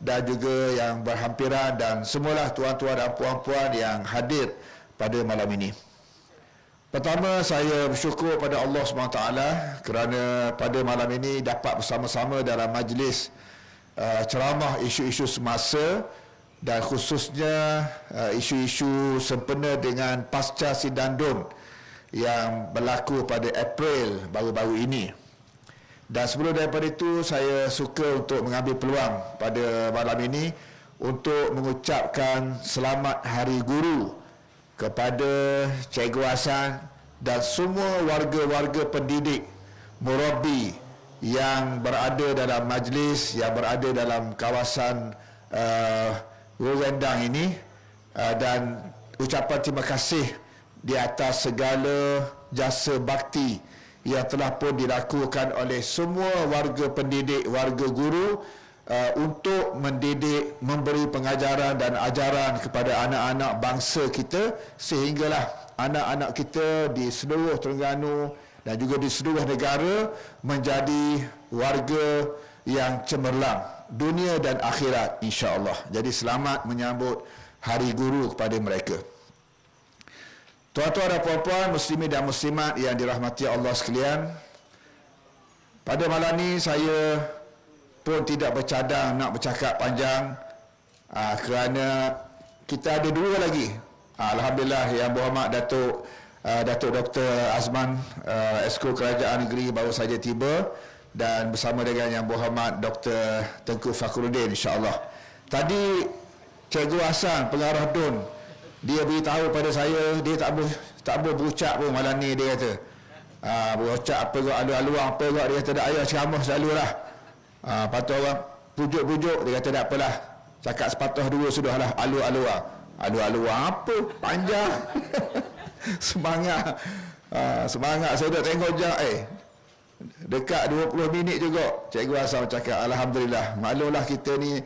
dan juga yang berhampiran dan semualah tuan-tuan dan puan-puan yang hadir pada malam ini. Pertama, saya bersyukur pada Allah SWT kerana pada malam ini dapat bersama-sama dalam majlis uh, ceramah isu-isu semasa dan khususnya uh, isu-isu sempena dengan pasca Sidandun yang berlaku pada April baru-baru ini. Dan sebelum daripada itu, saya suka untuk mengambil peluang pada malam ini untuk mengucapkan selamat Hari Guru kepada Cikgu Hassan dan semua warga-warga pendidik murabi yang berada dalam majlis, yang berada dalam kawasan uh, Wewendang ini. Uh, dan ucapan terima kasih di atas segala jasa bakti yang telah pun dilakukan oleh semua warga pendidik, warga guru uh, untuk mendidik, memberi pengajaran dan ajaran kepada anak-anak bangsa kita sehinggalah anak-anak kita di seluruh Terengganu dan juga di seluruh negara menjadi warga yang cemerlang dunia dan akhirat insya-Allah. Jadi selamat menyambut Hari Guru kepada mereka. Tuan-tuan dan puan-puan, muslimin dan muslimat yang dirahmati Allah sekalian. Pada malam ini saya pun tidak bercadang nak bercakap panjang aa, ah, kerana kita ada dua lagi. Aa, Alhamdulillah yang berhormat Datuk aa, ah, Datuk Dr. Azman aa, ah, Esko Kerajaan Negeri baru saja tiba dan bersama dengan yang berhormat Dr. Tengku Fakhruddin insya-Allah. Tadi Cikgu Hasan pengarah DUN dia beritahu pada saya dia tak boleh tak boleh berucap pun malam ni dia kata. Ha, berucap apa kau alu-alu apa kau dia kata ayah ceramah selalu lah. Ha, patut orang pujuk-pujuk dia kata tak apalah cakap sepatah dua sudah lah alu-alu lah alu-alu apa? Panjang. Semangat. Ha, semangat. Saya dah tengok je eh dekat 20 minit juga cikgu asal cakap Alhamdulillah maklumlah kita ni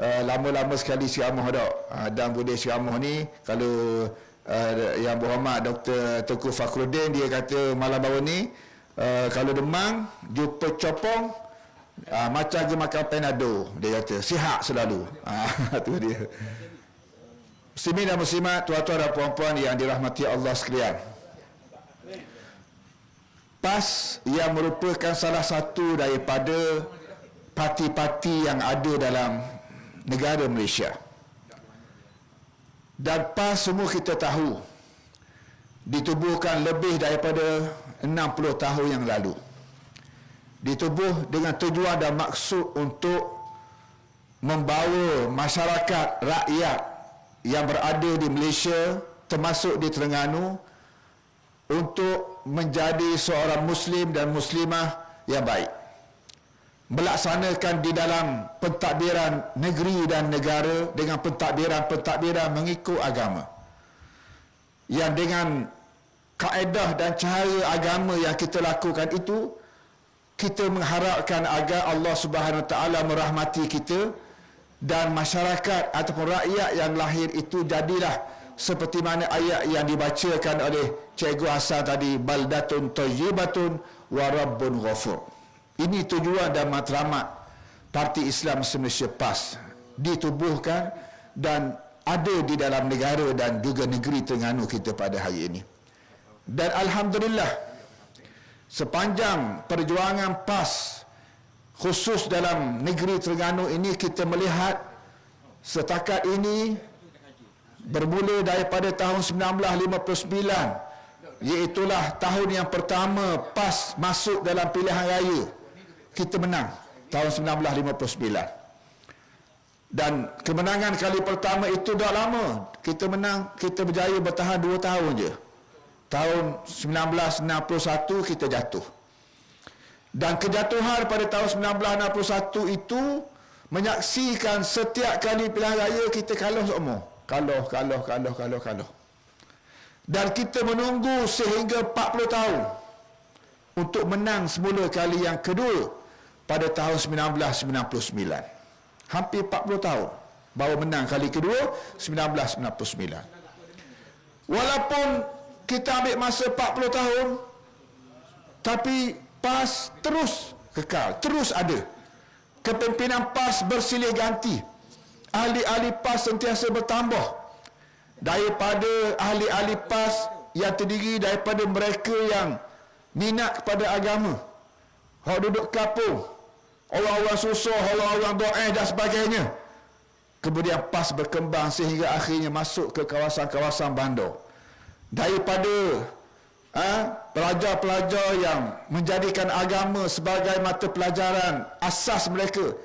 uh, lama-lama sekali ceramah dak. Uh, dan boleh ceramah ni kalau uh, yang berhormat Dr. Tengku Fakhruddin dia kata malam baru ni uh, kalau demam jumpa copong uh, macam dia makan penado dia kata sihat selalu. Ah uh, dia. Muslimin dan muslimat, tuan-tuan dan puan-puan yang dirahmati Allah sekalian. PAS yang merupakan salah satu daripada parti-parti yang ada dalam negara Malaysia. Dan PAS semua kita tahu ditubuhkan lebih daripada 60 tahun yang lalu. Ditubuh dengan tujuan dan maksud untuk membawa masyarakat rakyat yang berada di Malaysia termasuk di Terengganu untuk menjadi seorang muslim dan muslimah yang baik melaksanakan di dalam pentadbiran negeri dan negara dengan pentadbiran-pentadbiran mengikut agama. Yang dengan kaedah dan cara agama yang kita lakukan itu kita mengharapkan agar Allah Subhanahu Wa Taala merahmati kita dan masyarakat ataupun rakyat yang lahir itu jadilah seperti mana ayat yang dibacakan oleh Cikgu Hasan tadi baldatun tayyibatun wa rabbun ghafur ini tujuan dan matlamat Parti Islam Malaysia PAS ditubuhkan dan ada di dalam negara dan juga negeri Terengganu kita pada hari ini. Dan Alhamdulillah, sepanjang perjuangan PAS khusus dalam negeri Terengganu ini kita melihat setakat ini bermula daripada tahun 1959 iaitulah tahun yang pertama PAS masuk dalam pilihan raya kita menang tahun 1959 dan kemenangan kali pertama itu dah lama. Kita menang kita berjaya bertahan 2 tahun je. Tahun 1961 kita jatuh. Dan kejatuhan pada tahun 1961 itu menyaksikan setiap kali pilihan raya kita kalah semua kalah kalah kalah kalah kalah. Dan kita menunggu sehingga 40 tahun untuk menang semula kali yang kedua pada tahun 1999. Hampir 40 tahun baru menang kali kedua 1999. Walaupun kita ambil masa 40 tahun tapi PAS terus kekal, terus ada. Kepimpinan PAS bersilih ganti ahli-ahli PAS sentiasa bertambah daripada ahli-ahli PAS yang terdiri daripada mereka yang minat kepada agama orang duduk kapung orang-orang susah orang-orang doa dan sebagainya kemudian PAS berkembang sehingga akhirnya masuk ke kawasan-kawasan bandar daripada ha, pelajar-pelajar yang menjadikan agama sebagai mata pelajaran asas mereka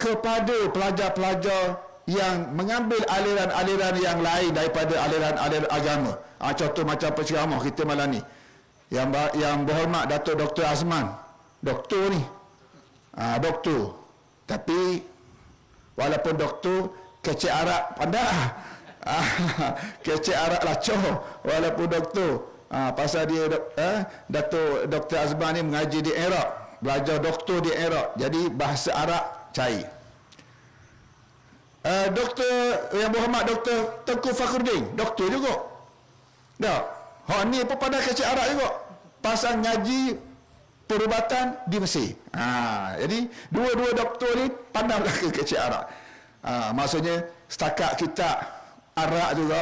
kepada pelajar-pelajar yang mengambil aliran-aliran yang lain daripada aliran-aliran agama. Ha, contoh macam penceramah kita malam ni. Yang yang berhormat Datuk Dr. Azman. Doktor ni. Ha, doktor. Tapi walaupun doktor kecek arak pandai. Ha, kecek arak lacoh walaupun doktor. Ha, pasal dia eh, Datuk Dr. Azman ni mengaji di Iraq. Belajar doktor di Iraq. Jadi bahasa Arab cair. Uh, doktor yang berhormat doktor Tengku Fakhruddin, doktor juga. Dah. Ha ni apa pada kecil Arab juga. Pasal ngaji perubatan di Mesir. Ha, jadi dua-dua doktor ni pandang ke kecil Arab. Ha, maksudnya setakat kita Arab juga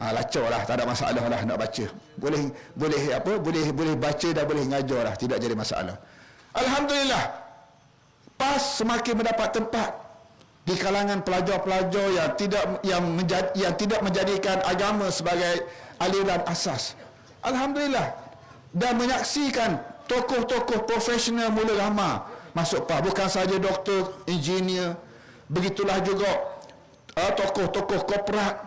ha, lacau lah tak ada masalah lah nak baca boleh boleh apa boleh boleh baca dan boleh ngajar lah tidak jadi masalah Alhamdulillah PAS semakin mendapat tempat di kalangan pelajar-pelajar yang tidak yang menjadi, yang tidak menjadikan agama sebagai aliran asas. Alhamdulillah dan menyaksikan tokoh-tokoh profesional mula lama masuk PAS bukan saja doktor, engineer, begitulah juga uh, tokoh-tokoh korporat,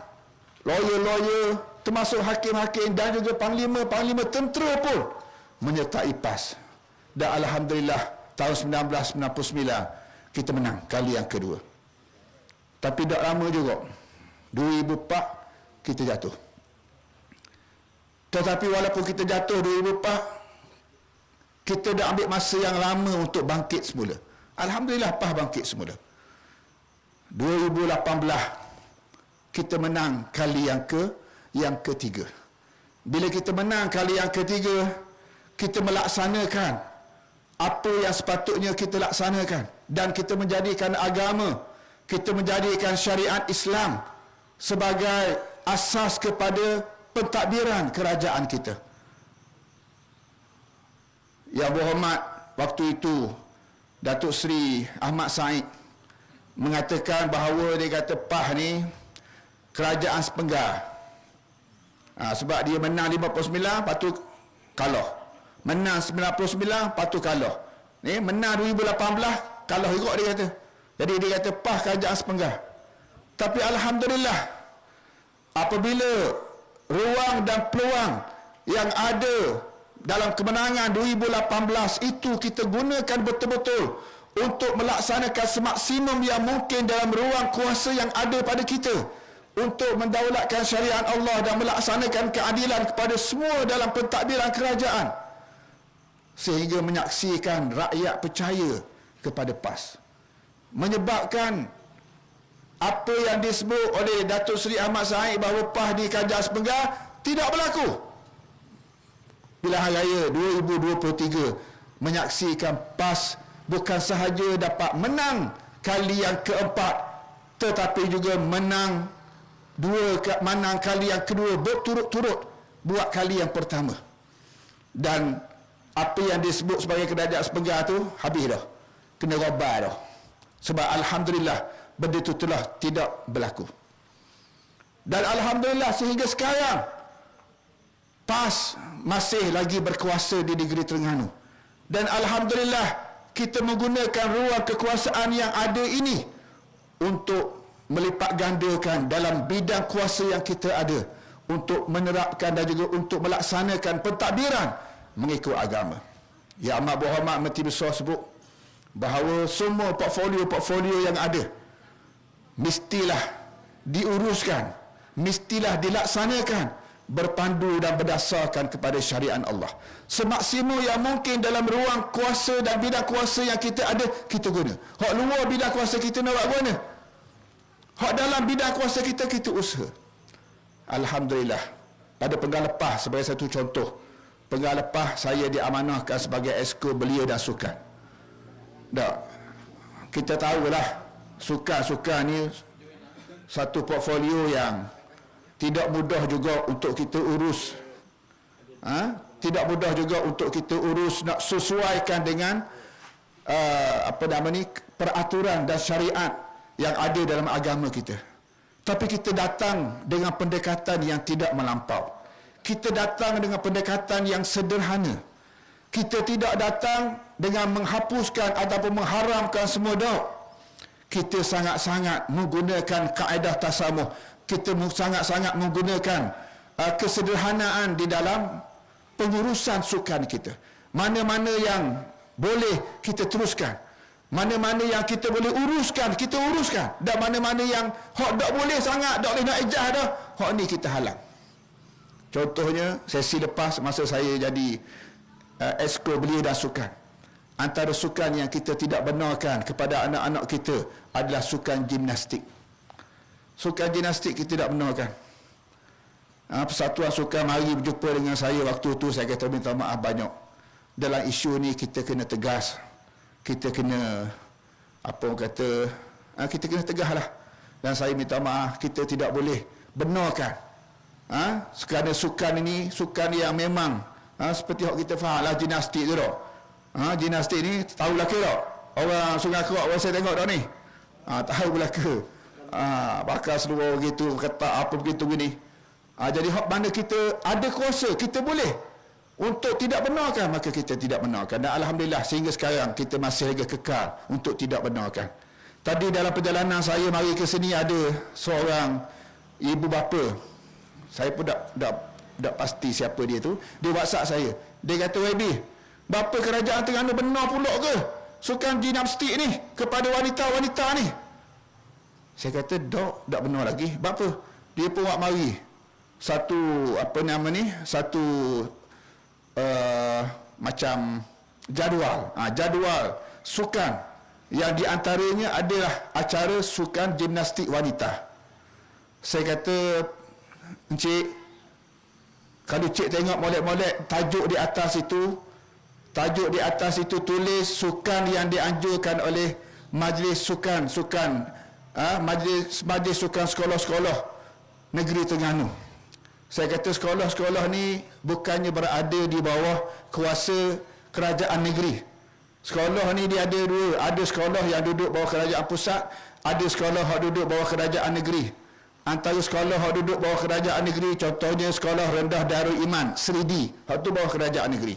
lawyer-lawyer, termasuk hakim-hakim dan juga panglima-panglima tentera pun menyertai PAS. Dan alhamdulillah tahun 1999 kita menang kali yang kedua. Tapi tak lama juga. 2004 kita jatuh. Tetapi walaupun kita jatuh 2004 kita dah ambil masa yang lama untuk bangkit semula. Alhamdulillah PAH bangkit semula. 2018 kita menang kali yang ke yang ketiga. Bila kita menang kali yang ketiga, kita melaksanakan apa yang sepatutnya kita laksanakan dan kita menjadikan agama kita menjadikan syariat Islam sebagai asas kepada pentadbiran kerajaan kita. Yang berhormat waktu itu Datuk Seri Ahmad Said mengatakan bahawa dia kata PAH ni kerajaan sepenggar. Ha, sebab dia menang 59 patut kalah. Menang 99 patut kalah. Ni menang 2018 kalah juga dia kata. Jadi dia kata pah kerajaan sepenggar. Tapi Alhamdulillah apabila ruang dan peluang yang ada dalam kemenangan 2018 itu kita gunakan betul-betul untuk melaksanakan semaksimum yang mungkin dalam ruang kuasa yang ada pada kita untuk mendaulatkan syariat Allah dan melaksanakan keadilan kepada semua dalam pentadbiran kerajaan sehingga menyaksikan rakyat percaya kepada PAS. Menyebabkan apa yang disebut oleh Datuk Seri Ahmad Said bahawa PAH di Kajar Sepenggar tidak berlaku. Pilihan Raya 2023 menyaksikan PAS bukan sahaja dapat menang kali yang keempat tetapi juga menang dua menang kali yang kedua berturut-turut buat kali yang pertama. Dan apa yang disebut sebagai kerajaan sepenggar tu habis dah. Kena robai dah. Sebab Alhamdulillah benda itu telah tidak berlaku. Dan Alhamdulillah sehingga sekarang PAS masih lagi berkuasa di negeri Terengganu. Dan Alhamdulillah kita menggunakan ruang kekuasaan yang ada ini untuk melipat gandakan dalam bidang kuasa yang kita ada untuk menerapkan dan juga untuk melaksanakan pentadbiran mengikut agama. Ya Amat Berhormat Menteri Besar sebut bahawa semua portfolio-portfolio yang ada mestilah diuruskan, mestilah dilaksanakan berpandu dan berdasarkan kepada syariat Allah. Semaksimum yang mungkin dalam ruang kuasa dan bidang kuasa yang kita ada, kita guna. Hak luar bidang kuasa kita nak buat mana? Hak dalam bidang kuasa kita, kita usaha. Alhamdulillah. Pada penggal lepas, sebagai satu contoh, penggal lepas saya diamanahkan sebagai esko belia dan sukan. Tak. Kita tahulah sukan-sukan ni satu portfolio yang tidak mudah juga untuk kita urus. Ha? Tidak mudah juga untuk kita urus nak sesuaikan dengan uh, apa nama ni peraturan dan syariat yang ada dalam agama kita. Tapi kita datang dengan pendekatan yang tidak melampau. Kita datang dengan pendekatan yang sederhana. Kita tidak datang dengan menghapuskan ataupun mengharamkan semua daun. Kita sangat-sangat menggunakan kaedah tasamuh. Kita sangat-sangat menggunakan uh, kesederhanaan di dalam pengurusan sukan kita. Mana-mana yang boleh kita teruskan. Mana-mana yang kita boleh uruskan, kita uruskan. Dan mana-mana yang hak tak boleh sangat, tak boleh nak ejah dah, hak ni kita halang. Contohnya, sesi lepas masa saya jadi uh, esko belia dan sukan. Antara sukan yang kita tidak benarkan kepada anak-anak kita adalah sukan gimnastik. Sukan gimnastik kita tidak benarkan. Uh, persatuan sukan mari berjumpa dengan saya waktu tu saya kata minta maaf banyak. Dalam isu ni kita kena tegas kita kena apa orang kata ha, kita kena tegahlah dan saya minta maaf kita tidak boleh benarkan ha, kerana sukan ini sukan yang memang ha, seperti yang kita faham lah dinastik tu tak ha, dinastik ni tahu lelaki tak? Orang sungai kerak orang saya tengok tak ni. Ha, tahu belaka. Ha, bakal seluruh begitu kata apa begitu gini. Ha, jadi mana kita ada kuasa kita boleh. Untuk tidak benarkan maka kita tidak benarkan. Dan alhamdulillah sehingga sekarang kita masih lagi kekal untuk tidak benarkan. Tadi dalam perjalanan saya mari ke sini ada seorang ibu bapa. Saya pun tak tak tak pasti siapa dia tu. Dia WhatsApp saya. Dia kata Webi bapa kerajaan Terengganu benar pula ke? Sukan gimnastik ni kepada wanita-wanita ni. Saya kata tak tak benar lagi. Bapa dia pun buat mari. Satu apa nama ni? Satu uh, macam jadual. Ha, jadual sukan. Yang diantaranya adalah acara sukan gimnastik wanita. Saya kata encik kalau cik tengok molek-molek tajuk di atas itu tajuk di atas itu tulis sukan yang dianjurkan oleh majlis sukan sukan ha, majlis majlis sukan sekolah-sekolah negeri Terengganu saya kata sekolah-sekolah ni bukannya berada di bawah kuasa kerajaan negeri. Sekolah ni dia ada dua. Ada sekolah yang duduk bawah kerajaan pusat. Ada sekolah yang duduk bawah kerajaan negeri. Antara sekolah yang duduk bawah kerajaan negeri, contohnya sekolah rendah Darul Iman, Seridi. Itu bawah kerajaan negeri.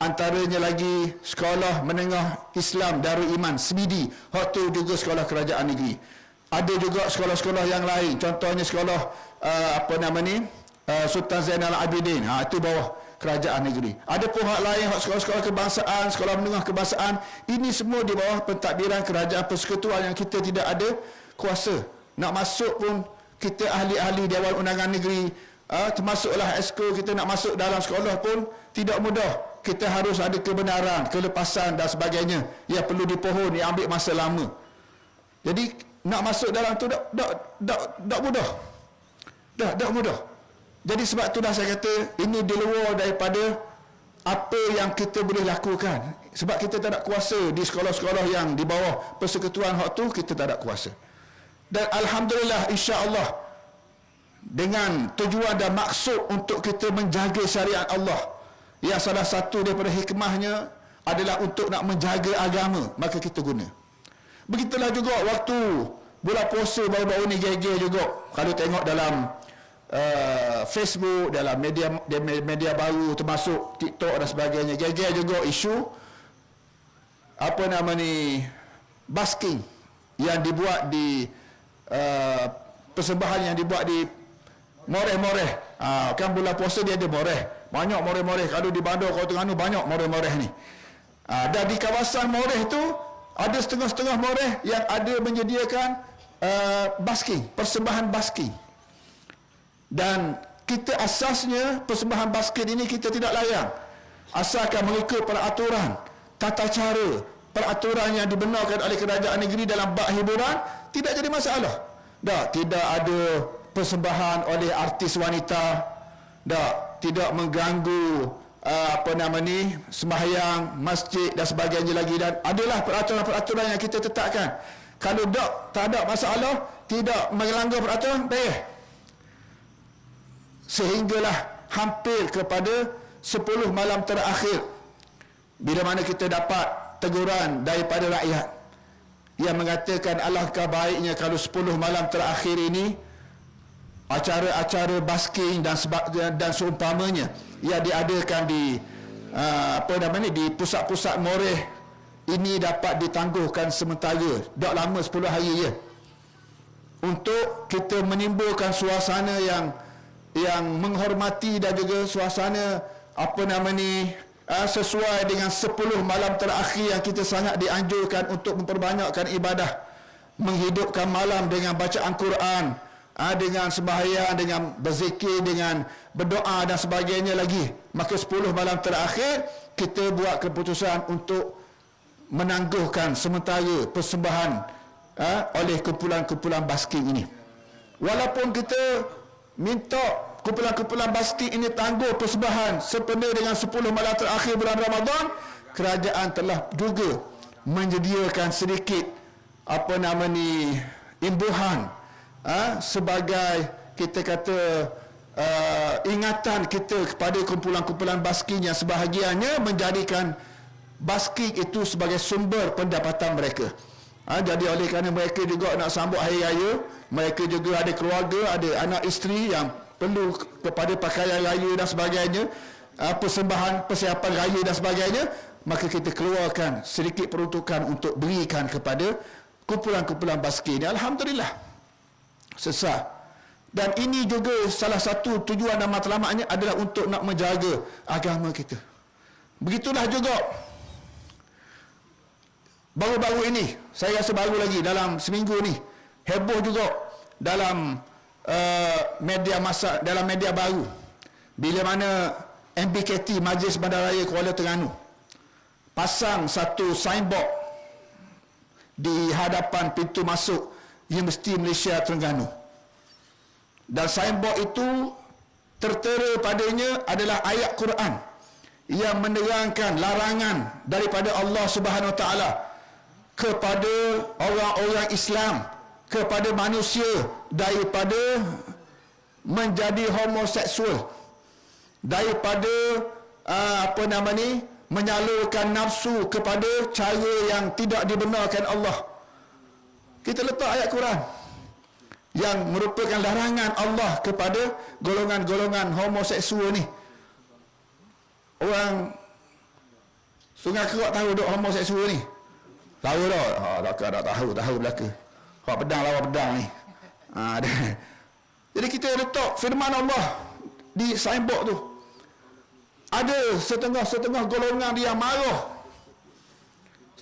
Antaranya lagi sekolah menengah Islam Darul Iman, Semidi. Itu juga sekolah kerajaan negeri. Ada juga sekolah-sekolah yang lain. Contohnya sekolah uh, apa nama ni? uh, Sultan Zainal Abidin ha, itu bawah kerajaan negeri ada pun hak lain hak sekolah-sekolah kebangsaan sekolah menengah kebangsaan ini semua di bawah pentadbiran kerajaan persekutuan yang kita tidak ada kuasa nak masuk pun kita ahli-ahli Dewan Undangan Negeri uh, termasuklah esko kita nak masuk dalam sekolah pun tidak mudah. Kita harus ada kebenaran, kelepasan dan sebagainya. Yang perlu dipohon, yang ambil masa lama. Jadi nak masuk dalam tu tak, tak, tak, tak mudah. Tak, tak mudah. Jadi sebab tu dah saya kata ini di luar daripada apa yang kita boleh lakukan. Sebab kita tak ada kuasa di sekolah-sekolah yang di bawah persekutuan hak tu kita tak ada kuasa. Dan alhamdulillah insya-Allah dengan tujuan dan maksud untuk kita menjaga syariat Allah yang salah satu daripada hikmahnya adalah untuk nak menjaga agama maka kita guna. Begitulah juga waktu bulan puasa baru-baru ni gege juga kalau tengok dalam uh, Facebook, dalam media media baru termasuk TikTok dan sebagainya. Geger juga isu apa nama ni basking yang dibuat di uh, persembahan yang dibuat di moreh-moreh. Uh, kan bulan puasa dia ada moreh. Banyak moreh-moreh. Kalau di Bandar Kota Terengganu banyak moreh-moreh ni. Uh, dan di kawasan moreh tu ada setengah-setengah moreh yang ada menyediakan uh, basking, persembahan basking dan kita asasnya persembahan basket ini kita tidak layan asalkan mengikut peraturan tata cara peraturan yang dibenarkan oleh kerajaan negeri dalam bak hiburan tidak jadi masalah dah tidak ada persembahan oleh artis wanita dah tidak mengganggu uh, apa nama ni sembahyang masjid dan sebagainya lagi. Dan adalah peraturan-peraturan yang kita tetapkan. Kalau tak tak ada masalah tidak melanggar peraturan boleh sehinggalah hampir kepada 10 malam terakhir bila mana kita dapat teguran daripada rakyat. Yang mengatakan alangkah baiknya kalau 10 malam terakhir ini acara-acara basking dan dan seumpamanya yang diadakan di uh, apa namanya di pusat-pusat moreh. Ini dapat ditangguhkan sementara tak lama 10 hari je untuk kita menimbulkan suasana yang yang menghormati dan juga suasana apa nama ni uh, sesuai dengan 10 malam terakhir yang kita sangat dianjurkan untuk memperbanyakkan ibadah. Menghidupkan malam dengan bacaan Quran uh, dengan sembahyang dengan berzikir dengan berdoa dan sebagainya lagi. Maka 10 malam terakhir kita buat keputusan untuk menangguhkan sementara persembahan uh, oleh kumpulan-kumpulan basking ini. Walaupun kita minta kumpulan-kumpulan bastik ini tangguh persembahan sempena dengan 10 malam terakhir bulan Ramadan kerajaan telah juga menyediakan sedikit apa nama ni imbuhan ha, sebagai kita kata uh, ingatan kita kepada kumpulan-kumpulan basking yang sebahagiannya menjadikan basking itu sebagai sumber pendapatan mereka. Ha, jadi oleh kerana mereka juga nak sambut hari raya mereka juga ada keluarga ada anak isteri yang perlu kepada pakaian raya dan sebagainya uh, persembahan persiapan raya dan sebagainya maka kita keluarkan sedikit peruntukan untuk berikan kepada kumpulan-kumpulan baskin ini. Alhamdulillah sesat dan ini juga salah satu tujuan dan matlamatnya adalah untuk nak menjaga agama kita. Begitulah juga baru-baru ini saya rasa baru lagi dalam seminggu ni heboh juga dalam Uh, media masa dalam media baru. Bila mana MBKT Majlis Bandaraya Kuala Terengganu pasang satu signboard di hadapan pintu masuk Universiti Malaysia Terengganu dan signboard itu tertera padanya adalah ayat Quran yang menerangkan larangan daripada Allah Subhanahu taala kepada orang-orang Islam kepada manusia daripada menjadi homoseksual daripada uh, apa nama ni menyalurkan nafsu kepada cara yang tidak dibenarkan Allah. Kita letak ayat Quran yang merupakan larangan Allah kepada golongan-golongan homoseksual ni orang Sungai Kerak tahu dok homoseksual ni tahu tak? Ha, tak, tak tahu, tahu belakang Hak pedang lawan pedang ni. Ha, Jadi kita letak firman Allah di signboard tu. Ada setengah-setengah golongan dia marah.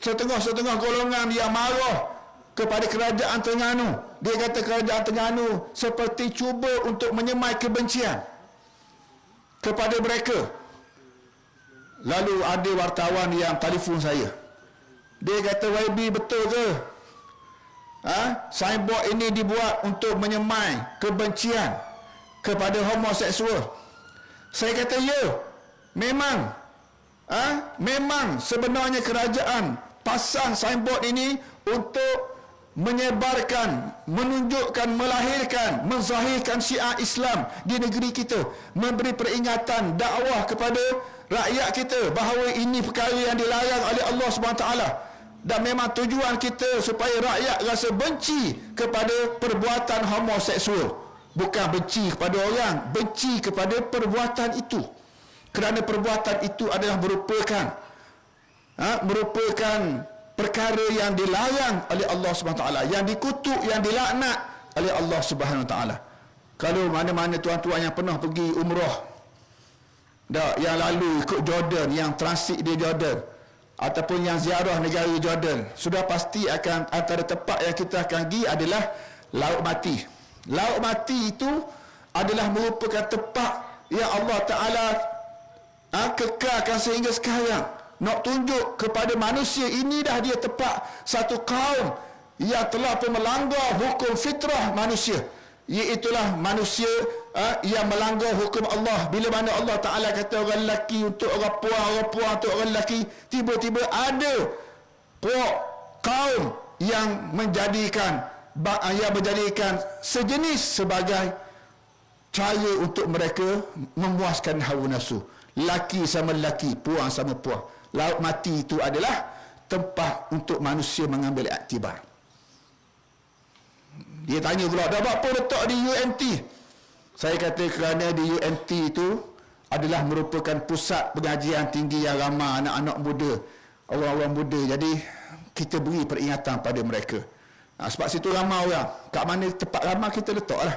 Setengah-setengah golongan dia marah kepada kerajaan Terengganu. Dia kata kerajaan Terengganu seperti cuba untuk menyemai kebencian kepada mereka. Lalu ada wartawan yang telefon saya. Dia kata YB betul ke? ha? signboard ini dibuat untuk menyemai kebencian kepada homoseksual saya kata ya memang ha? memang sebenarnya kerajaan pasang signboard ini untuk menyebarkan, menunjukkan, melahirkan, menzahirkan syiar Islam di negeri kita, memberi peringatan dakwah kepada rakyat kita bahawa ini perkara yang dilarang oleh Allah taala. Dan memang tujuan kita supaya rakyat rasa benci kepada perbuatan homoseksual. Bukan benci kepada orang benci kepada perbuatan itu. Kerana perbuatan itu adalah merupakan ha, merupakan perkara yang dilarang oleh Allah Subhanahu taala yang dikutuk yang dilaknat oleh Allah Subhanahu taala kalau mana-mana tuan-tuan yang pernah pergi umrah dah yang lalu ikut Jordan yang transit di Jordan ataupun yang ziarah negara Jordan sudah pasti akan antara tempat yang kita akan pergi adalah Laut Mati. Laut Mati itu adalah merupakan tempat yang Allah Taala ha, kekalkan sehingga sekarang. Nak tunjuk kepada manusia ini dah dia tempat satu kaum yang telah pun melanggar hukum fitrah manusia. Iaitulah manusia ha, yang melanggar hukum Allah bila mana Allah Taala kata orang lelaki untuk orang puan orang puan untuk orang lelaki tiba-tiba ada puak kaum yang menjadikan yang menjadikan sejenis sebagai cara untuk mereka memuaskan hawa nafsu. Laki sama laki, puang sama puang. Laut mati itu adalah tempat untuk manusia mengambil aktibar. Dia tanya pula, dah apa letak di UMT? Saya kata kerana di UMT itu adalah merupakan pusat pengajian tinggi yang ramah anak-anak muda, orang-orang muda. Jadi, kita beri peringatan pada mereka. Ha, sebab situ ramah orang. Kat mana tempat ramah kita letaklah.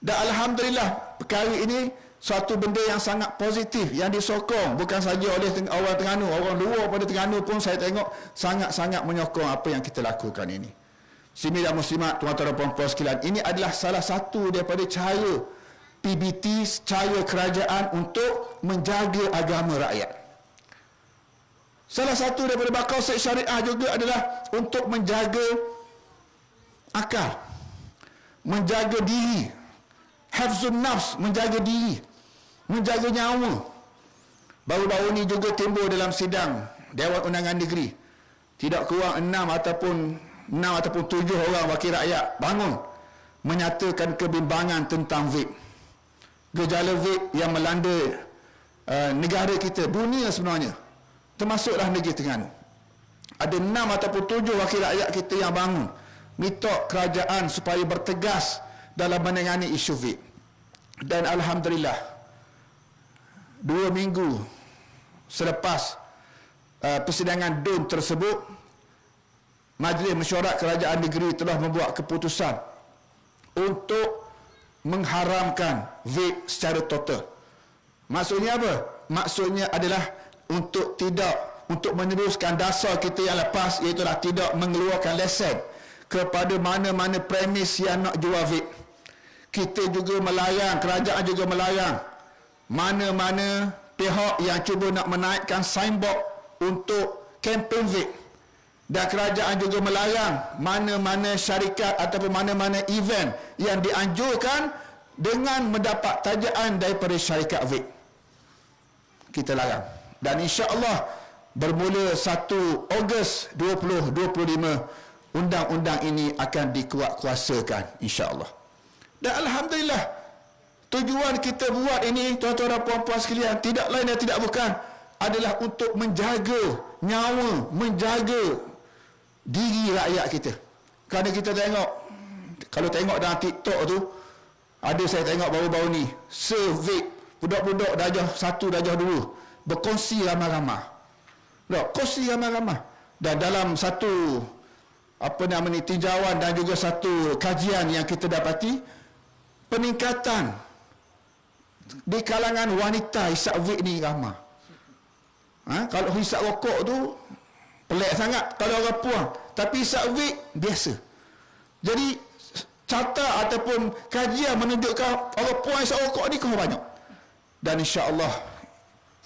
Dan Alhamdulillah, perkara ini suatu benda yang sangat positif yang disokong. Bukan saja oleh orang Terengganu orang luar pada Terengganu pun saya tengok sangat-sangat menyokong apa yang kita lakukan ini. Simi dan muslimat tuan-tuan dan puan-puan sekalian ini adalah salah satu daripada cara PBT cara kerajaan untuk menjaga agama rakyat. Salah satu daripada bakal syariah juga adalah untuk menjaga akal menjaga diri hafzun nafs menjaga diri menjaga nyawa. Baru-baru ini juga timbul dalam sidang Dewan Undangan Negeri. Tidak kurang enam ataupun enam ataupun tujuh orang wakil rakyat bangun menyatakan kebimbangan tentang vape. Gejala vape yang melanda uh, negara kita, dunia sebenarnya. Termasuklah negeri Terengganu. Ada enam ataupun tujuh wakil rakyat kita yang bangun. Minta kerajaan supaya bertegas dalam menangani isu vape. Dan Alhamdulillah, dua minggu selepas uh, persidangan DUN tersebut Majlis Mesyuarat Kerajaan Negeri telah membuat keputusan untuk mengharamkan vape secara total. Maksudnya apa? Maksudnya adalah untuk tidak untuk meneruskan dasar kita yang lepas iaitu tidak mengeluarkan lesen kepada mana-mana premis yang nak jual vape. Kita juga melayang, kerajaan juga melayang mana-mana pihak yang cuba nak menaikkan signboard untuk kempen vape dan kerajaan juga melarang mana-mana syarikat ataupun mana-mana event yang dianjurkan dengan mendapat tajaan daripada syarikat vape. Kita larang. Dan insya-Allah bermula 1 Ogos 2025 undang-undang ini akan dikuatkuasakan insya-Allah. Dan alhamdulillah Tujuan kita buat ini, tuan-tuan dan puan-puan sekalian, tidak lain dan tidak bukan adalah untuk menjaga nyawa, menjaga diri rakyat kita. Kerana kita tengok, kalau tengok dalam TikTok tu, ada saya tengok baru-baru ni, survey budak-budak darjah satu, darjah dua, berkongsi ramah-ramah. Tak, kongsi ramah-ramah. Dan dalam satu apa nama ni tinjauan dan juga satu kajian yang kita dapati peningkatan di kalangan wanita hisap vape ni ramah. Ha? Kalau hisap rokok tu pelik sangat kalau orang puang. Tapi hisap vape biasa. Jadi carta ataupun kajian menunjukkan orang puang hisap rokok ni kau banyak. Dan insya-Allah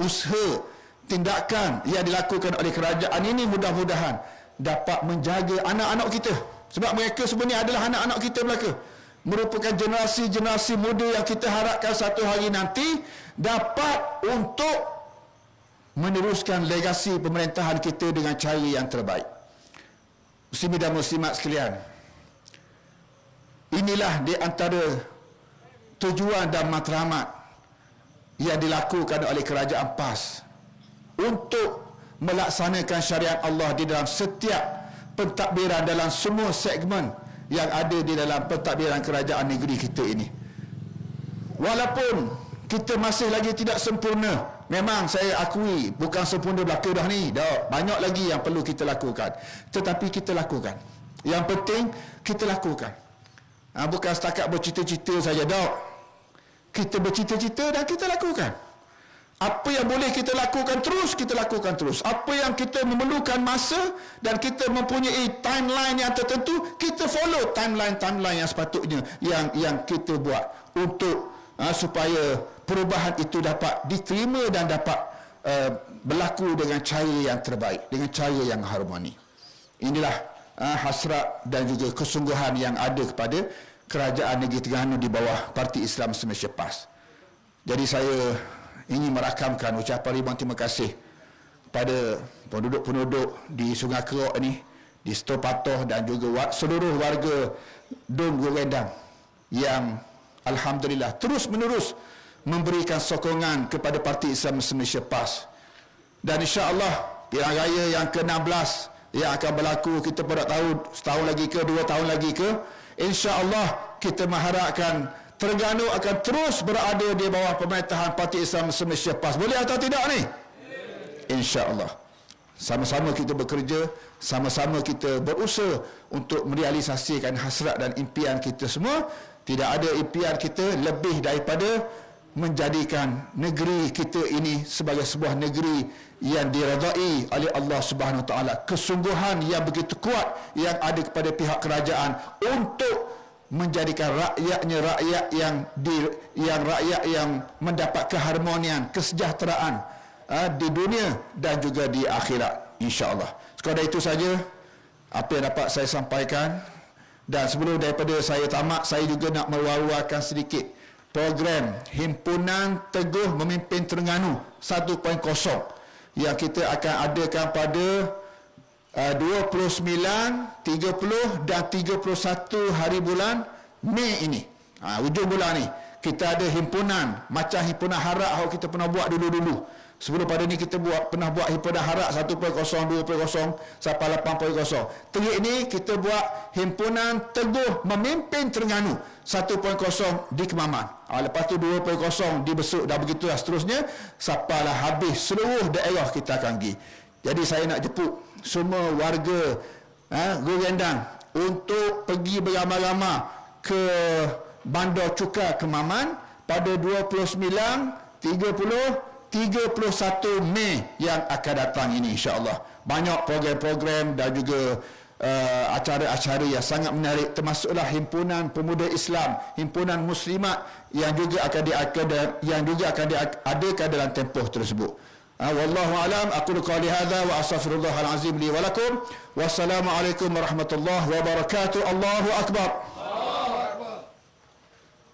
usaha tindakan yang dilakukan oleh kerajaan ini mudah-mudahan dapat menjaga anak-anak kita. Sebab mereka sebenarnya adalah anak-anak kita belaka merupakan generasi-generasi muda yang kita harapkan satu hari nanti dapat untuk meneruskan legasi pemerintahan kita dengan cara yang terbaik. Muslimin dan muslimat sekalian. Inilah di antara tujuan dan matlamat yang dilakukan oleh kerajaan PAS untuk melaksanakan syariat Allah di dalam setiap pentadbiran dalam semua segmen yang ada di dalam pentadbiran kerajaan negeri kita ini. Walaupun kita masih lagi tidak sempurna, memang saya akui bukan sempurna belaka dah ni, dah banyak lagi yang perlu kita lakukan. Tetapi kita lakukan. Yang penting kita lakukan. Ha, bukan setakat bercita-cita saja dah. Kita bercita-cita dan kita lakukan. Apa yang boleh kita lakukan terus, kita lakukan terus. Apa yang kita memerlukan masa dan kita mempunyai timeline yang tertentu, kita follow timeline-timeline yang sepatutnya yang yang kita buat untuk uh, supaya perubahan itu dapat diterima dan dapat uh, berlaku dengan cara yang terbaik, dengan cara yang harmoni. Inilah uh, hasrat dan juga kesungguhan yang ada kepada kerajaan negeri Terengganu di bawah Parti Islam Semasa PAS. Jadi saya ingin merakamkan ucapan ribuan terima kasih pada penduduk-penduduk di Sungai Kerok ini di Setor Patoh dan juga seluruh warga Dun Gurendang yang Alhamdulillah terus menerus memberikan sokongan kepada Parti Islam Malaysia PAS. Dan insya Allah pilihan raya yang ke-16 yang akan berlaku kita pada tahun setahun lagi ke dua tahun lagi ke insya Allah kita mengharapkan Terengganu akan terus berada di bawah pemerintahan Parti Islam Malaysia PAS. Boleh atau tidak ni? insya Allah sama-sama kita bekerja sama-sama kita berusaha untuk merealisasikan hasrat dan impian kita semua. Tidak ada impian kita lebih daripada menjadikan negeri kita ini sebagai sebuah negeri yang diredai oleh Allah Subhanahu Wa Taala. Kesungguhan yang begitu kuat yang ada kepada pihak kerajaan untuk menjadikan rakyatnya rakyat yang di yang rakyat yang mendapat keharmonian kesejahteraan uh, di dunia dan juga di akhirat insyaallah. Sekadar itu saja apa yang dapat saya sampaikan. Dan sebelum daripada saya tamat saya juga nak mewar sedikit program himpunan teguh memimpin Terengganu 1.0 yang kita akan adakan pada 29, 30 dan 31 hari bulan Mei ini. Ha, ujung bulan ni kita ada himpunan macam himpunan harak yang kita pernah buat dulu-dulu. Sebelum pada ni kita buat pernah buat himpunan harak 1.0, 2.0 sampai 8.0. Terik ni kita buat himpunan teguh memimpin Terengganu 1.0 di Kemaman. Ha, lepas tu 2.0 di Besuk dan begitulah seterusnya sampailah habis seluruh daerah kita akan pergi. Jadi saya nak jemput semua warga ha, Gurendang untuk pergi beramai-ramai ke Bandar Cuka Kemaman pada 29, 30, 31 Mei yang akan datang ini insya-Allah. Banyak program-program dan juga uh, acara-acara yang sangat menarik termasuklah himpunan pemuda Islam, himpunan muslimat yang juga akan diadakan yang juga akan diadakan dalam tempoh tersebut. Uh, wallahu alam aku qali hadza wa astaghfirullahal azim li wa lakum. Wassalamualaikum warahmatullahi wabarakatuh. Allahu akbar.